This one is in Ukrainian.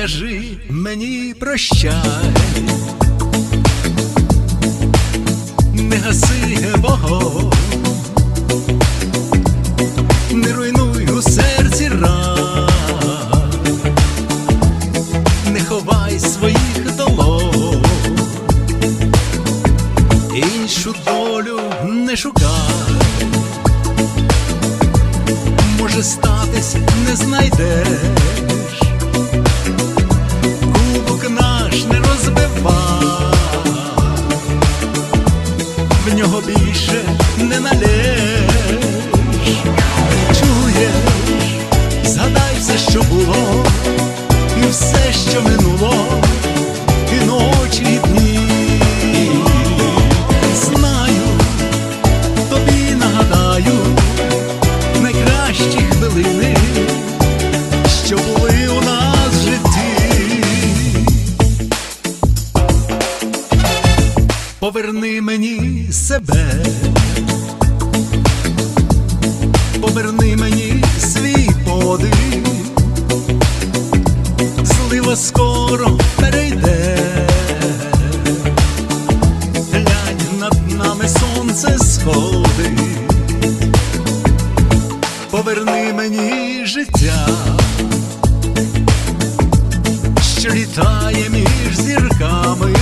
кажи мені прощай, не гаси вогонь, не руйнуй у серці ран, не ховай своїх долонь, іншу долю не шукай. Може статись не знайдеш, не налєш, чуєш, згадай все, що було, і все, що минуло, Поверни мені себе, поверни мені свій подих, злива скоро перейде. Глянь над нами сонце сходить поверни мені життя, що літає між зірками,